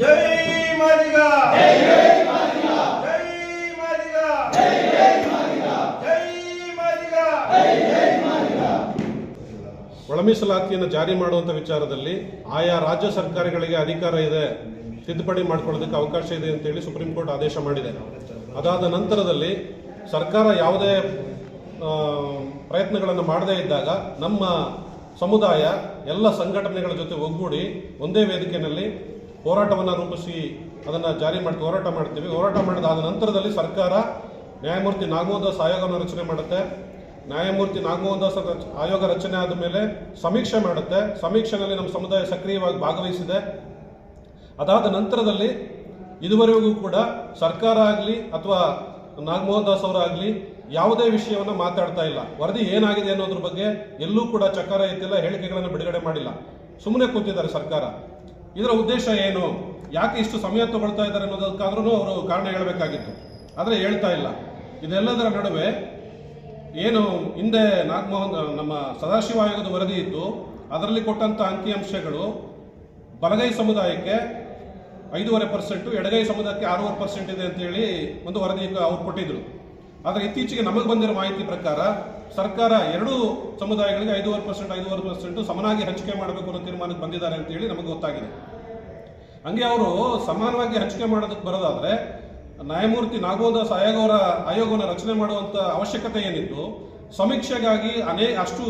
ಜೈ ಮಾದಿಗ. ಜೈ ಮಾದಿಗ ಜೈ ಮಾದಿಗ ಒಳ ಮೀಸಲಾತಿಯನ್ನು ಜಾರಿ ಮಾಡುವಂಥ ವಿಚಾರದಲ್ಲಿ ಆಯಾ ರಾಜ್ಯ ಸರ್ಕಾರಗಳಿಗೆ ಅಧಿಕಾರ ಇದೆ, ತಿದ್ದುಪಡಿ ಮಾಡ್ಕೊಳ್ಳೋದಕ್ಕೆ ಅವಕಾಶ ಇದೆ ಅಂತೇಳಿ ಸುಪ್ರೀಂ ಕೋರ್ಟ್ ಆದೇಶ ಮಾಡಿದೆ. ಅದಾದ ನಂತರದಲ್ಲಿ ಸರ್ಕಾರ ಯಾವುದೇ ಪ್ರಯತ್ನಗಳನ್ನು ಮಾಡದೇ ಇದ್ದಾಗ ನಮ್ಮ ಸಮುದಾಯ ಎಲ್ಲ ಸಂಘಟನೆಗಳ ಜೊತೆ ಒಗ್ಗೂಡಿ ಒಂದೇ ವೇದಿಕೆಯಲ್ಲಿ ಹೋರಾಟವನ್ನು ರೂಪಿಸಿ ಅದನ್ನು ಜಾರಿ ಮಾಡ್ತೀವಿ ಹೋರಾಟ ಮಾಡ್ತೀವಿ. ಹೋರಾಟ ಮಾಡಿದಾದ ನಂತರದಲ್ಲಿ ಸರ್ಕಾರ ನ್ಯಾಯಮೂರ್ತಿ ನಾಗಮೋಹನ್ ದಾಸ್ ಆಯೋಗವನ್ನು ರಚನೆ ಮಾಡುತ್ತೆ. ನ್ಯಾಯಮೂರ್ತಿ ನಾಗಮೋಹನ್ ದಾಸ್ ಆಯೋಗ ರಚನೆ ಆದ ಮೇಲೆ ಸಮೀಕ್ಷೆ ಮಾಡುತ್ತೆ. ಸಮೀಕ್ಷೆಯಲ್ಲಿ ನಮ್ಮ ಸಮುದಾಯ ಸಕ್ರಿಯವಾಗಿ ಭಾಗವಹಿಸಿದೆ. ಅದಾದ ನಂತರದಲ್ಲಿ ಇದುವರೆಗೂ ಕೂಡ ಸರ್ಕಾರ ಆಗಲಿ ಅಥವಾ ನಾಗಮೋಹನ್ ದಾಸ್ ಅವರಾಗಲಿ ಯಾವುದೇ ವಿಷಯವನ್ನು ಮಾತಾಡ್ತಾ ಇಲ್ಲ. ವರದಿ ಏನಾಗಿದೆ ಅನ್ನೋದ್ರ ಬಗ್ಗೆ ಎಲ್ಲೂ ಕೂಡ ಚಕಾರ ಎತ್ತಿಲ್ಲ, ಹೇಳಿಕೆಗಳನ್ನು ಬಿಡುಗಡೆ ಮಾಡಿಲ್ಲ. ಸುಮ್ಮನೆ ಕೂತಿದ್ದಾರೆ ಸರ್ಕಾರ. ಇದರ ಉದ್ದೇಶ ಏನು? ಯಾಕೆ ಇಷ್ಟು ಸಮಯ ತಗೊಳ್ತಾ ಇದ್ದಾರೆ ಅನ್ನೋದಕ್ಕಾದ್ರೂ ಅವರು ಕಾರಣ ಹೇಳಬೇಕಾಗಿತ್ತು. ಆದರೆ ಹೇಳ್ತಾ ಇಲ್ಲ. ಇದೆಲ್ಲದರ ನಡುವೆ ಏನು ಹಿಂದೆ ನಾಗಮೋಹನ್, ನಮ್ಮ ಸದಾಶಿವ ಆಯೋಗದ ವರದಿ ಇತ್ತು. ಅದರಲ್ಲಿ ಕೊಟ್ಟಂಥ ಅಂಕಿಅಂಶಗಳು ಬಲಗೈ ಸಮುದಾಯಕ್ಕೆ ಐದೂವರೆ ಪರ್ಸೆಂಟು, ಎಡಗೈ ಸಮುದಾಯಕ್ಕೆ ಆರೂವರೆ ಪರ್ಸೆಂಟ್ ಇದೆ ಅಂತೇಳಿ ಒಂದು ವರದಿ ಅವ್ರು ಕೊಟ್ಟಿದ್ರು. ಆದರೆ ಇತ್ತೀಚೆಗೆ ನಮಗೆ ಬಂದಿರೋ ಮಾಹಿತಿ ಪ್ರಕಾರ ಸರ್ಕಾರ ಎರಡೂ ಸಮುದಾಯಗಳಿಗೆ ಐದೂವರೆ ಪರ್ಸೆಂಟ್ ಐದೂವರೆ ಪರ್ಸೆಂಟ್ ಸಮನಾಗಿ ಹಂಚಿಕೆ ಮಾಡಬೇಕು ಅನ್ನೋ ತೀರ್ಮಾನಕ್ಕೆ ಬಂದಿದ್ದಾರೆ ಅಂತ ಹೇಳಿ ನಮಗೆ ಗೊತ್ತಾಗಿದೆ. ಹಂಗೆ ಅವರು ಸಮಾನವಾಗಿ ಹಂಚಿಕೆ ಮಾಡೋದಕ್ಕೆ ಬರೋದಾದ್ರೆ ನ್ಯಾಯಮೂರ್ತಿ ನಾಗೋದಾಸ್ ಆಯೋಗ ಅವರ ಆಯೋಗವನ್ನು ರಚನೆ ಮಾಡುವಂಥ ಅವಶ್ಯಕತೆ ಏನಿತ್ತು, ಸಮೀಕ್ಷೆಗಾಗಿ ಅನೇ ಅಷ್ಟು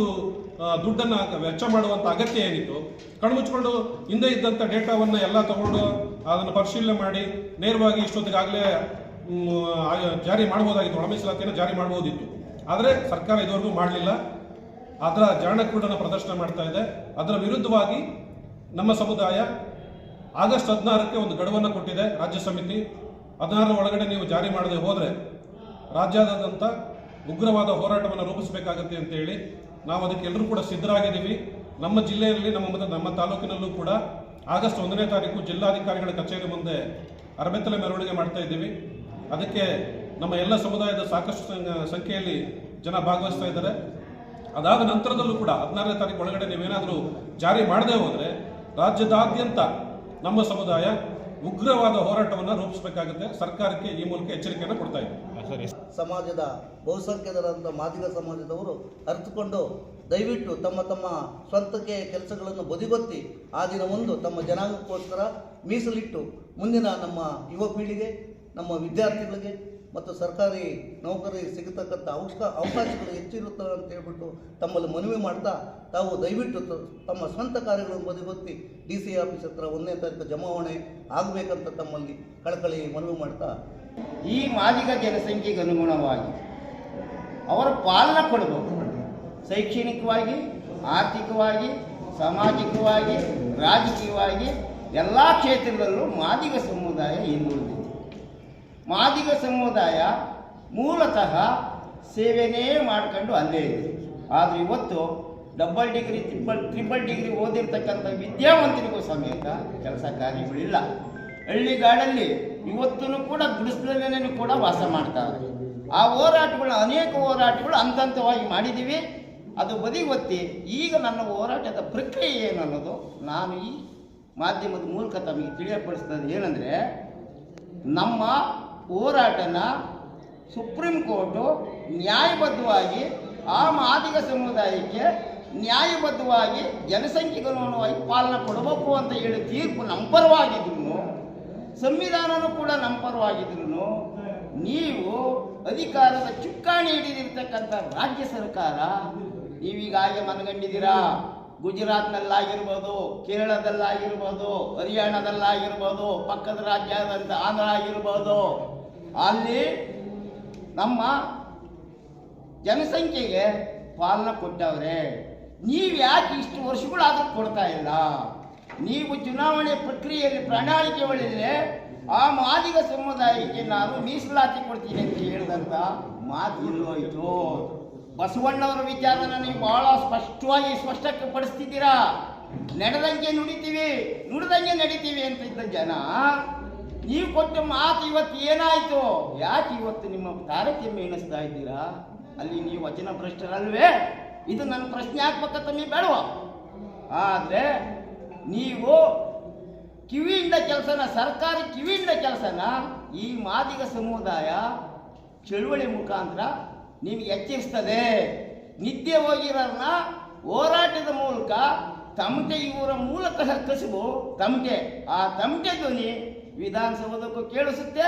ದುಡ್ಡನ್ನು ವೆಚ್ಚ ಮಾಡುವಂತ ಅಗತ್ಯ ಏನಿತ್ತು, ಕಣ್ಮುಚ್ಕೊಂಡು ಹಿಂದೆ ಇದ್ದಂಥ ಡೇಟಾವನ್ನು ಎಲ್ಲ ತಗೊಂಡು ಅದನ್ನು ಪರಿಶೀಲನೆ ಮಾಡಿ, ನೇರವಾಗಿ ಇಷ್ಟೊತ್ತಿಗಾಗಲೇ ಜಾರಿ ಮಾಡಬಹುದಾಗಿತ್ತು ಒಳ ಮೀಸಲಾತಿಯನ್ನು ಜಾರಿ ಮಾಡ್ಬೋದಿತ್ತು. ಆದರೆ ಸರ್ಕಾರ ಇದುವರೆಗೂ ಮಾಡಲಿಲ್ಲ. ಅದರ ಜಾಣಕೂಡನ ಪ್ರದರ್ಶನ ಮಾಡ್ತಾ ಇದೆ. ಅದರ ವಿರುದ್ಧವಾಗಿ ನಮ್ಮ ಸಮುದಾಯ ಆಗಸ್ಟ್ ಹದಿನಾರಕ್ಕೆ ಒಂದು ಗಡುವನ್ನು ಕೊಟ್ಟಿದೆ ರಾಜ್ಯ ಸಮಿತಿ. ಹದಿನಾರರ ಒಳಗಡೆ ನೀವು ಜಾರಿ ಮಾಡದೆ ಹೋದರೆ ರಾಜ್ಯಾದ್ಯಂತ ಉಗ್ರವಾದ ಹೋರಾಟವನ್ನು ರೂಪಿಸಬೇಕಾಗತ್ತೆ ಅಂತ ಹೇಳಿ ನಾವು ಅದಕ್ಕೆ ಎಲ್ಲರೂ ಕೂಡ ಸಿದ್ಧರಾಗಿದ್ದೀವಿ. ನಮ್ಮ ಜಿಲ್ಲೆಯಲ್ಲಿ, ನಮ್ಮ ನಮ್ಮ ತಾಲೂಕಿನಲ್ಲೂ ಕೂಡ ಆಗಸ್ಟ್ ಒಂದನೇ ತಾರೀಕು ಜಿಲ್ಲಾಧಿಕಾರಿಗಳ ಕಚೇರಿ ಮುಂದೆ ಅರಬೆತ್ತಲೆ ಮೆರವಣಿಗೆ ಮಾಡ್ತಾ ಇದ್ದೀವಿ. ಅದಕ್ಕೆ ನಮ್ಮ ಎಲ್ಲ ಸಮುದಾಯದ ಸಾಕಷ್ಟು ಸಂಖ್ಯೆಯಲ್ಲಿ ಜನ ಭಾಗವಹಿಸ್ತಾ ಇದ್ದಾರೆ. ಅದಾದ ನಂತರದಲ್ಲೂ ಕೂಡ ಹದಿನಾರನೇ ತಾರೀಕು ಒಳಗಡೆ ನೀವೇನಾದರೂ ಜಾರಿ ಮಾಡದೆ ಹೋದರೆ ರಾಜ್ಯದಾದ್ಯಂತ ನಮ್ಮ ಸಮುದಾಯ ಉಗ್ರವಾದ ಹೋರಾಟವನ್ನು ರೂಪಿಸಬೇಕಾಗುತ್ತೆ. ಸರ್ಕಾರಕ್ಕೆ ಈ ಮೂಲಕ ಎಚ್ಚರಿಕೆಯನ್ನು ಕೊಡ್ತಾ ಇದ್ದೀವಿ ಸಮಾಜದ ಬಹುಸಂಖ್ಯಾತರಂತ ಮಾದಿಗ ಸಮಾಜದವರು ಅರಿತುಕೊಂಡು ದಯವಿಟ್ಟು ತಮ್ಮ ತಮ್ಮ ಸ್ವಂತಕ್ಕೆ ಕೆಲಸಗಳನ್ನು ಬದಿಗೊತ್ತಿ ಆ ದಿನ ಒಂದು ತಮ್ಮ ಜನಾಂಗಕ್ಕೋಸ್ಕರ ಮೀಸಲಿಟ್ಟು ಮುಂದಿನ ನಮ್ಮ ಯುವ ಪೀಳಿಗೆ ನಮ್ಮ ವಿದ್ಯಾರ್ಥಿಗಳಿಗೆ ಮತ್ತು ಸರ್ಕಾರಿ ನೌಕರಿ ಸಿಗತಕ್ಕಂಥ ಅವಶ್ಯ, ಅವಕಾಶಗಳು ಹೆಚ್ಚಿರುತ್ತವೆ ಅಂತ ಹೇಳ್ಬಿಟ್ಟು ತಮ್ಮಲ್ಲಿ ಮನವಿ ಮಾಡ್ತಾ ತಾವು ದಯವಿಟ್ಟು ತಮ್ಮ ಸ್ವಂತ ಕಾರ್ಯಗಳನ್ನು ಬದಿಗೊತ್ತಿ ಡಿ ಸಿ ಆಫೀಸ್ ಹತ್ರ ಒಂದನೇ ತಾರೀಕು ಜಮಾವಣೆ ಆಗಬೇಕಂತ ತಮ್ಮಲ್ಲಿ ಕಳಕಳಿ ಮನವಿ ಮಾಡ್ತಾ ಈ ಮಾದಿಗ ಜನಸಂಖ್ಯೆಗೆ ಅನುಗುಣವಾಗಿ ಅವರ ಪಾಲನೆ ಕೊಡಬೇಕು. ಶೈಕ್ಷಣಿಕವಾಗಿ, ಆರ್ಥಿಕವಾಗಿ, ಸಾಮಾಜಿಕವಾಗಿ, ರಾಜಕೀಯವಾಗಿ ಎಲ್ಲ ಕ್ಷೇತ್ರದಲ್ಲೂ ಮಾದಿಗ ಸಮುದಾಯ ಹಿಂದುಳಿದಿದೆ. ಮಾದಿಗ ಸಮುದಾಯ ಮೂಲತಃ ಸೇವೆನೇ ಮಾಡ್ಕೊಂಡು ಅಲ್ಲೇ ಇದೆ. ಆದರೆ ಇವತ್ತು double degree triple triple degree ಓದಿರ್ತಕ್ಕಂಥ ವಿದ್ಯಾವಂತರಿಗೂ ಸಮೇತ ಕೆಲಸ ಕಾರ್ಯಗಳಿಲ್ಲ. ಹಳ್ಳಿಗಾಡಲ್ಲಿ ಇವತ್ತೂ ಕೂಡ ಗುಡಿಸಲೇ ಕೂಡ ವಾಸ ಮಾಡ್ತಾರೆ. ಆ ಹೋರಾಟಗಳು ಅನೇಕ ಹೋರಾಟಗಳು ಹಂತ ಹಂತವಾಗಿ ಮಾಡಿದ್ದೀವಿ ಅದು ಬದಿಗೊತ್ತಿ ಈಗ ನನ್ನ ಹೋರಾಟದ ಪ್ರಕ್ರಿಯೆ ಏನು ಅನ್ನೋದು ನಾನು ಈ ಮಾಧ್ಯಮದ ಮೂಲಕ ತಮಗೆ ತಿಳಿಯಪಡಿಸ್ತದೆ ಏನಂದರೆ ನಮ್ಮ ಹೋರಾಟನ ಸುಪ್ರೀಂ ಕೋರ್ಟು ನ್ಯಾಯಬದ್ಧವಾಗಿ ಆ ಮಾದಿಗ ಸಮುದಾಯಕ್ಕೆ ನ್ಯಾಯಬದ್ಧವಾಗಿ ಜನಸಂಖ್ಯೆಗೆ ಪಾಲನೆ ಕೊಡಬೇಕು ಅಂತ ಹೇಳಿ ತೀರ್ಪು ನಮ್ಮ ಪರವಾಗಿದ್ರು ಸಂವಿಧಾನನೂ ಕೂಡ ನಮ್ಮ ಪರವಾಗಿದ್ರು ನೀವು ಅಧಿಕಾರದ ಚುಕ್ಕಾಣಿ ಹಿಡಿದಿರ್ತಕ್ಕಂಥ ರಾಜ್ಯ ಸರ್ಕಾರ, ನೀವೀಗಾಗೆ ಮನಗಂಡಿದ್ದೀರಾ? ಗುಜರಾತ್ನಲ್ಲಾಗಿರ್ಬೋದು, ಕೇರಳದಲ್ಲಾಗಿರ್ಬೋದು, ಹರಿಯಾಣದಲ್ಲಾಗಿರ್ಬೋದು, ಪಕ್ಕದ ರಾಜ್ಯದಂತ ಆಂಧ್ರ ಆಗಿರ್ಬೋದು ಅಲ್ಲಿ ನಮ್ಮ ಜನಸಂಖ್ಯೆಗೆ ಪಾಲನ ಕೊಟ್ಟವ್ರೆ. ನೀವು ಯಾಕೆ ಇಷ್ಟು ವರ್ಷಗಳಾದ್ರೂ ಕೊಡ್ತಾ ಇಲ್ಲ? ನೀವು ಚುನಾವಣೆ ಪ್ರಕ್ರಿಯೆಯಲ್ಲಿ ಪ್ರಣಾಳಿಕೆ ಒಳ್ಳೆ ಆ ಮಾದಿಗ ಸಮುದಾಯಕ್ಕೆ ನಾನು ಮೀಸಲಾತಿ ಕೊಡ್ತೀನಿ ಅಂತ ಹೇಳಿದಂತ ಮಾತು ಇಲ್ಲೋಯ್ತು ಬಸವಣ್ಣವರ ವಿಚಾರನ ನೀವು ಬಹಳ ಸ್ಪಷ್ಟವಾಗಿ ಸ್ಪಷ್ಟಕ್ಕೆ ಪಡಿಸ್ತಿದ್ದೀರಾ? ನಡೆದಂಗೆ ನುಡಿತೀವಿ, ನುಡಿದಂಗೆ ನಡಿತೀವಿ ಅಂತ ಇದ್ದ ಜನ ನೀವು ಕೊಟ್ಟ ಮಾತು ಇವತ್ತು ಏನಾಯ್ತು? ಯಾಕೆ ಇವತ್ತು ನಿಮ್ಮ ತಾರತಮ್ಯ ಎಣಿಸ್ತಾ ಇದ್ದೀರಾ? ಅಲ್ಲಿ ನೀವು ವಚನ ಭ್ರಷ್ಟರಲ್ವೇ ಇದು ನನ್ನ ಪ್ರಶ್ನೆ ಆಗ್ಬೇಕಂತ ನೀವು ಬೇಡವ? ಆದರೆ ನೀವು ಕಿವಿಯಿಂದ ಕೆಲಸನ, ಸರ್ಕಾರಿ ಕಿವಿಯಿಂದ ಕೆಲಸನ ಈ ಮಾದಿಗ ಸಮುದಾಯ ಚಳುವಳಿ ಮುಖಾಂತರ ನಿಮ್ಗೆ ಎಚ್ಚರಿಸ್ತದೆ. ನಿದ್ದೆ ಹೋಗಿರೋರ್ನ ಹೋರಾಟದ ಮೂಲಕ ತಮಟೆ ಇವರ ಮೂಲಕ ಕಸುಬು ತಮಟೆ. ಆ ತಮಟೆ ಧ್ವನಿ ವಿಧಾನಸೌಧಕ್ಕೂ ಕೇಳಿಸುತ್ತೆ,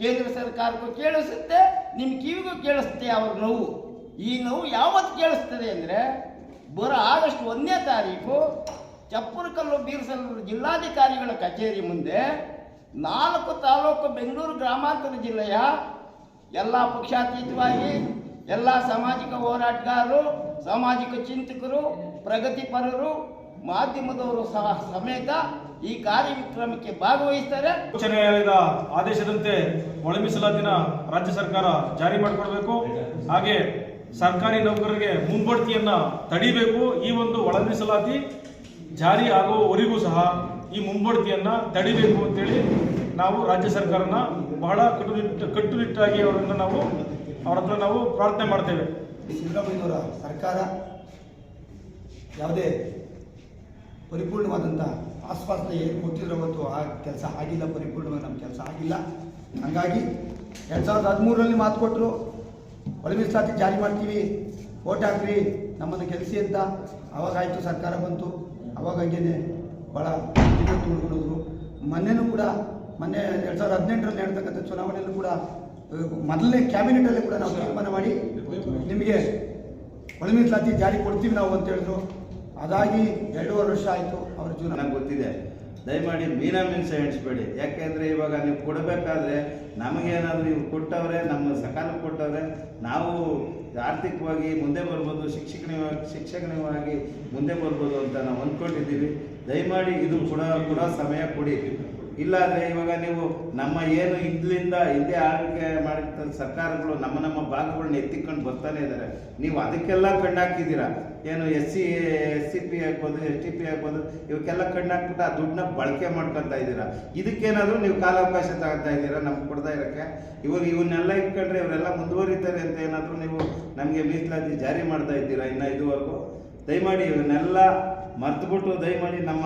ಕೇಂದ್ರ ಸರ್ಕಾರಕ್ಕೂ ಕೇಳಿಸುತ್ತೆ ನಿಮ್ಮ ಕಿವಿಗೂ ಕೇಳಿಸುತ್ತೆ ಅವ್ರ ನೋವು. ಈ ನೋವು ಯಾವತ್ತು ಕೇಳಿಸ್ತದೆ ಅಂದರೆ ಬರೋ ಆಗಸ್ಟ್ ಒಂದನೇ ತಾರೀಕು ಚಪ್ಪರಕಲ್ಲು ಬೀರಸಲೂರು ಜಿಲ್ಲಾಧಿಕಾರಿಗಳ ಕಚೇರಿ ಮುಂದೆ ನಾಲ್ಕು ತಾಲೂಕು ಬೆಂಗಳೂರು ಗ್ರಾಮಾಂತರ ಜಿಲ್ಲೆಯ ಎಲ್ಲ ಪಕ್ಷಾತೀತವಾಗಿ, ಎಲ್ಲ ಸಾಮಾಜಿಕ ಹೋರಾಟಗಾರರು, ಸಾಮಾಜಿಕ ಚಿಂತಕರು, ಪ್ರಗತಿಪರರು ಮಾಧ್ಯಮದವರು ಸಹ ಸಮೇತ ಈ ಕಾರ್ಯಕ್ರಮಕ್ಕೆ ಭಾಗವಹಿಸ್ತಾರೆ. ಉಚ್ಚ ನ್ಯಾಯಾಲಯದ ಆದೇಶದಂತೆ ಒಳ ಮೀಸಲಾತಿನ ರಾಜ್ಯ ಸರ್ಕಾರ ಜಾರಿ ಮಾಡಿಕೊಡ್ಬೇಕು. ಹಾಗೆ ಸರ್ಕಾರಿ ನೌಕರರಿಗೆ ಮುಂಬಡ್ತಿಯನ್ನ ತಡಿಬೇಕು. ಈ ಒಂದು ಒಳ ಮೀಸಲಾತಿ ಜಾರಿ ಆಗುವವರೆಗೂ ಸಹ ಈ ಮುಂಬಡ್ತಿಯನ್ನ ತಡಿಬೇಕು ಅಂತೇಳಿ ನಾವು ರಾಜ್ಯ ಸರ್ಕಾರನ ಬಹಳ ಕಟ್ಟುನಿಟ್ಟು ಕಟ್ಟುನಿಟ್ಟಾಗಿ ಅವರನ್ನು ನಾವು ಅವರ ಹತ್ರ ನಾವು ಪ್ರಾರ್ಥನೆ ಮಾಡ್ತೇವೆ. ಸಿದ್ದರಾಮಯ್ಯವರ ಸರ್ಕಾರ ಯಾವುದೇ ಪರಿಪೂರ್ಣವಾದಂಥ ಆಶ್ವಾಸನೆ ಏನು ಕೊಟ್ಟಿದ್ರು ಅವತ್ತು ಆ ಕೆಲಸ ಆಗಿಲ್ಲ, ಪರಿಪೂರ್ಣವಾಗಿ ನಮ್ಮ ಕೆಲಸ ಆಗಿಲ್ಲ. ಹಾಗಾಗಿ ಎರಡು ಸಾವಿರದ ಹದಿಮೂರರಲ್ಲಿ ಮಾತು ಕೊಟ್ಟರು ಒಳ ಮೀಸಲಾತಿ ಜಾರಿ ಮಾಡ್ತೀವಿ, ಓಟ್ ಹಾಕ್ರಿ, ನಮ್ಮನ್ನು ಕೆಲಸ ಅಂತ. ಅವಾಗ ಆಯಿತು, ಸರ್ಕಾರ ಬಂತು. ಅವಾಗ ಭಾಳ ತುಳ್ಕೊಂಡೋದ್ರು ಮೊನ್ನೆನೂ ಕೂಡ, ಮೊನ್ನೆ ಎರಡು ಸಾವಿರದ ಹದಿನೆಂಟರಲ್ಲಿ ನಡೆತಕ್ಕಂಥ ಚುನಾವಣೆಯಲ್ಲೂ ಕೂಡ ಮೊದಲನೇ ಕ್ಯಾಬಿನೆಟಲ್ಲೇ ಕೂಡ ನಾವು ತೀರ್ಮಾನ ಮಾಡಿ, ನಿಮಗೆ ಒಳ ಜಾರಿ ಕೊಡ್ತೀವಿ ನಾವು ಅಂತ ಹೇಳಿದ್ರು. ಅದಾಗಿ ಎರಡೂವರೆ ವರ್ಷ ಆಯಿತು ಅವ್ರ ಜೀವನ. ನನಗೆ ಗೊತ್ತಿದೆ. ದಯಮಾಡಿ ಮೀನಾ ಮೀನ್ಸ ಎಣಿಸ್ಬೇಡಿ ಯಾಕೆಂದರೆ ಇವಾಗ ನೀವು ಕೊಡಬೇಕಾದ್ರೆ ನಮಗೇನಾದರೂ ನೀವು ಕೊಟ್ಟವ್ರೆ, ನಮ್ಮ ಸಕಾಲ ಕೊಟ್ಟವ್ರೆ, ನಾವು ಆರ್ಥಿಕವಾಗಿ ಮುಂದೆ ಬರ್ಬೋದು ಶಿಕ್ಷಕನಿವಾಗಿ ಶಿಕ್ಷಕನಿವಾಗಿ ಮುಂದೆ ಬರ್ಬೋದು ಅಂತ ನಾವು ಅಂದ್ಕೊಂಡಿದ್ದೀವಿ. ದಯಮಾಡಿ ಇದು ಕೂಡ ಕೂಡ ಸಮಯ ಕೊಡಿ. ಇಲ್ಲಾಂದ್ರೆ ಇವಾಗ ನೀವು ನಮ್ಮ ಏನು ಹಿಂದ್ಲಿಂದ ಹಿಂದೆ ಆಳ್ವಿಕೆ ಮಾಡಿದ ಸರ್ಕಾರಗಳು ನಮ್ಮ ನಮ್ಮ ಭಾಗಗಳನ್ನ ಎತ್ತಿಕೊಂಡು ಬರ್ತಾನೆ ಇದ್ದಾರೆ ನೀವು ಅದಕ್ಕೆಲ್ಲ ಕಣ್ಣಾಕಿದ್ದೀರಾ? ಏನು S C S C P ಆಗ್ಬೋದು ಎಸ್ ಟಿ ಪಿ ಆಗ್ಬೋದು, ಇವಕ್ಕೆಲ್ಲ ಕಣ್ಣಾಕ್ಬಿಟ್ಟು ಆ ದುಡ್ಡನ್ನ ಬಳಕೆ ಮಾಡ್ಕೊತಾ ಇದ್ದೀರಾ? ಇದಕ್ಕೇನಾದರೂ ನೀವು ಕಾಲಾವಕಾಶ ತಗೋತಾ ಇದ್ದೀರಾ ನಮ್ಗೆ ಕೊಡ್ತಾ ಇರೋಕ್ಕೆ ಇವಾಗ ಇವನ್ನೆಲ್ಲ ಇಟ್ಕೊಂಡ್ರೆ ಇವರೆಲ್ಲ ಮುಂದುವರಿತಾರೆ ಅಂತ ಏನಾದರೂ ನೀವು ನಮಗೆ ಮೀಸಲಾತಿ ಜಾರಿ ಮಾಡ್ತಾ ಇದ್ದೀರಾ ಇನ್ನು ಇದುವರೆಗೂ? ದಯಮಾಡಿ ಇವನ್ನೆಲ್ಲ ಮರ್ತುಬಿಟ್ಟು ದಯಮಾಡಿ ನಮ್ಮ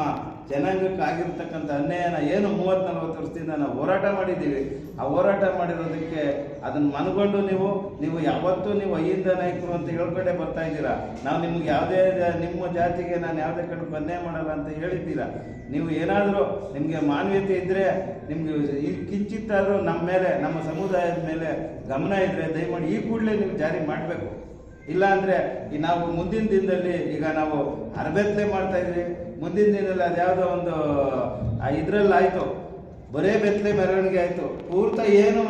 ಜನಾಂಗಕ್ಕೆ ಆಗಿರ್ತಕ್ಕಂಥ ಅನ್ಯಾಯನ ಏನು ಮೂವತ್ತು ನಲ್ವತ್ತು ವರ್ಷದಿಂದ ನಾವು ಹೋರಾಟ ಮಾಡಿದ್ದೀವಿ, ಆ ಹೋರಾಟ ಮಾಡಿರೋದಕ್ಕೆ ಅದನ್ನು ಮನಗೊಂಡು ನೀವು ನೀವು ಯಾವತ್ತೂ ನೀವು ಅಯ್ಯಿಂದ ನಾಯಕರು ಅಂತ ಹೇಳ್ಕೊಂಡೇ ಬರ್ತಾ ಇದ್ದೀರಾ? ನಾವು ನಿಮ್ಗೆ ಯಾವುದೇ ನಿಮ್ಮ ಜಾತಿಗೆ ನಾನು ಯಾವುದೇ ಕಡೆ ಅನ್ಯಾಯ ಮಾಡಲ್ಲ ಅಂತ ಹೇಳಿದ್ದೀರಾ? ನೀವು ಏನಾದರೂ ನಿಮಗೆ ಮಾನವೀಯತೆ ಇದ್ದರೆ ನಿಮಗೆ ಈ ಕಿಂಚಿತ್ತಾದರೂ ನಮ್ಮ ಮೇಲೆ, ನಮ್ಮ ಸಮುದಾಯದ ಮೇಲೆ ಗಮನ ಇದ್ದರೆ ದಯಮಾಡಿ ಈ ಕೂಡಲೇ ನೀವು ಜಾರಿ ಮಾಡಬೇಕು. ಇಲ್ಲ ಅಂದ್ರೆ ಈ ನಾವು ಮುಂದಿನ ದಿನದಲ್ಲಿ ಈಗ ನಾವು ಅರಬೆತ್ತಲೆ ಮಾಡ್ತಾ ಇದ್ವಿ. ಮುಂದಿನ ದಿನದಲ್ಲಿ ಅದ್ಯಾವುದೋ ಒಂದು ಇದರಲ್ಲಿ ಆಯ್ತು. ಬರೇ ಬೆತ್ತಲೆ ಮೆರವಣಿಗೆ ಆಯ್ತು. ಪೂರ್ತ ಏನು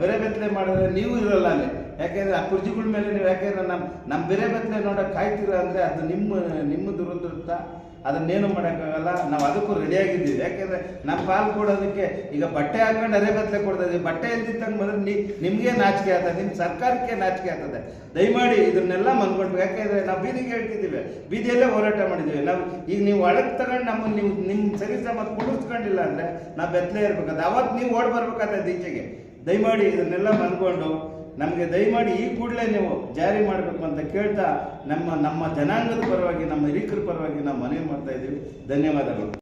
ಬರೇ ಬೆತ್ತಲೆ ಮಾಡಿದ್ರೆ ನೀವು ಇರಲ್ಲ ಅಲ್ಲಿ. ಯಾಕೆಂದ್ರೆ ಆ ಕುರ್ಜಿಗಳ ಮೇಲೆ ನೀವು ಯಾಕೆಂದ್ರೆ ನಮ್ಮ ನಮ್ಮ ಬೇರೆ ಬೆತ್ತಲೆ ನೋಡೋಕೆ ಕಾಯ್ತೀರ ಅಂದ್ರೆ ಅದು ನಿಮ್ಮ ನಿಮ್ಮ ದುರದೃಷ್ಟ. ಅದನ್ನೇನು ಮಾಡೋಕ್ಕಾಗಲ್ಲ. ನಾವು ಅದಕ್ಕೂ ರೆಡಿಯಾಗಿದ್ದೀವಿ ಯಾಕೆಂದ್ರೆ ನಮ್ಮ ಪಾಲು ಕೊಡೋದಕ್ಕೆ ಈಗ ಬಟ್ಟೆ ಹಾಕೊಂಡು ಅರೆ ಬತ್ತಲೆ ಕೊಡ್ತಾ ಬಟ್ಟೆ ಇಲ್ದಿದ್ದಂಗೆ ಮೊದಲು ನಿ ನಿಮಗೆ ನಾಚಿಕೆ ಆಗ್ತದೆ ನಿಮ್ಮ ಸರ್ಕಾರಕ್ಕೆ ನಾಚಿಕೆ ಆಗ್ತದೆ. ದಯಮಾಡಿ ಇದನ್ನೆಲ್ಲ ಮನ್ಕೊಡ್ಬೇಕು ಯಾಕೆಂದ್ರೆ ನಾವು ಬೀದಿಗೆ ಹೇಳ್ತಿದ್ದೀವಿ. ಬೀದಿಯಲ್ಲೇ ಹೋರಾಟ ಮಾಡಿದ್ದೀವಿ. ನಾವು ಈಗ ನೀವು ಒಳಗೆ ತಗೊಂಡು ನಮ್ಮನ್ನು ನೀವು ನಿಮ್ಮ ಸರಿ ಸಮ ಕುಡಿಸ್ಕೊಂಡಿಲ್ಲ ಅಂದರೆ ನಾವು ಬೆತ್ತಲೇ ಇರಬೇಕಾದ ಅವತ್ತು ನೀವು ಓಡ್ ಬರ್ಬೇಕಾದ್ರೆ ಈಚೆಗೆ. ದಯಮಾಡಿ ಇದನ್ನೆಲ್ಲ ಮನ್ಕೊಂಡು ನಮಗೆ ದಯಮಾಡಿ ಈ ಕೂಡಲೇ ನೀವು ಜಾರಿ ಮಾಡಬೇಕು ಅಂತ ಕೇಳ್ತಾ ನಮ್ಮ ನಮ್ಮ ಜನಾಂಗದ ಪರವಾಗಿ, ನಮ್ಮ ಹಿರಿಕರ ಪರವಾಗಿ ನಾವು ಮನವಿ ಮಾಡ್ತಾ ಇದ್ದೀವಿ. ಧನ್ಯವಾದಗಳು.